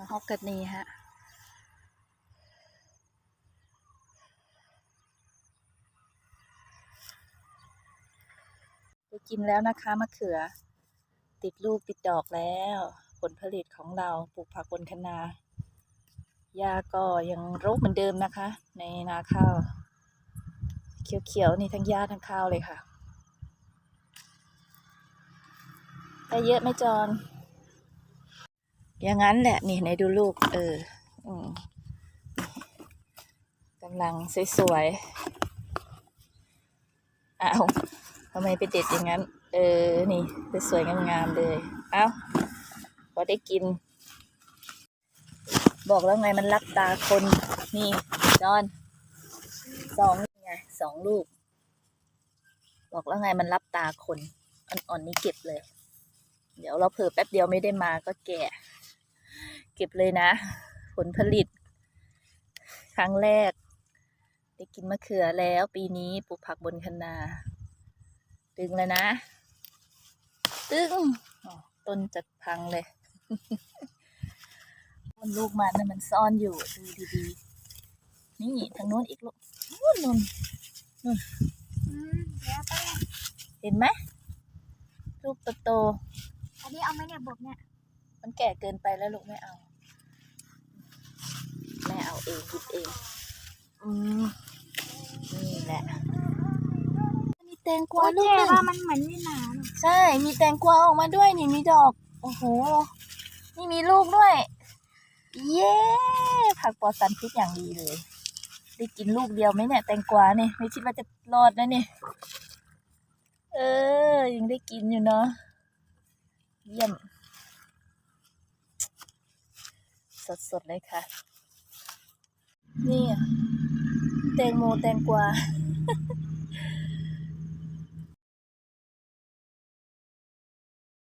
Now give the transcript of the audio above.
มาฮอกกานีฮะได้กินแล้วนะคะมะเขือ ติดลูกติดดอกแล้ว ผลผลิตของเราปลูกผักบนคะนาหญ้าก็ยังรกเหมือนเดิมนะคะ ในนาข้าว เขียวๆนี่ทั้งหญ้าทั้งข้าวเลยค่ะได้เยอะไหมจอน อย่างนั้นแหละ นี่ไหนดูลูก เออกำลังสวยๆอ้าวทำไมไปเด็ดอย่างนั้น เออ นี่สวยๆงามๆเลย เอ้าพอได้กิน บอกแล้วไงมันลักตาคน นี่จอนสองไงสองลูก บอกแล้วไงมันรับตาคน อ่อนๆนี่เก็บเลย เดี๋ยวเราเผลอแป๊บเดียวไม่ได้มาก็แก่ เก็บเลยนะ ผลผลิต ครั้งแรก ได้กินมะเขือแล้วปีนี้ปลูกผักบนคะนาตึงแล้วนะ ตึงอ๋อต้นจะพังเลยต้นลูกมันนะมันซ่อนอยู่ดูดีๆ นี่ทางโน้นอีกลูกนู่นนู่นอืมเดี๋ยวไปเห็นไหมลูกโตอันนี้เอาไหมเนี่ยบกเนี่ยๆ มันแก่เกินไปแล้วลูกไม่เอา แม่เอาเองหยิบเอง อืมนี่แหละ มีแตงกวาโอ้ลูกเจ๊หนึ่งว่ามันเหมือนไม่หนาเนอะใช่ มีแตงกวาออกมาด้วยนี่มีดอก โอ้โห นี่มีลูกด้วย เย้ ผักปลอดสารพิษอย่างดีเลย ได้กินลูกเดียวไหมเนี่ยแตงกวาเนี่ยไม่คิดว่าจะรอดนะเนี่ยเออ ยังได้กินอยู่เนาะ เยี่ยม สดๆเลยค่ะ นี่แตงโมแตงกวา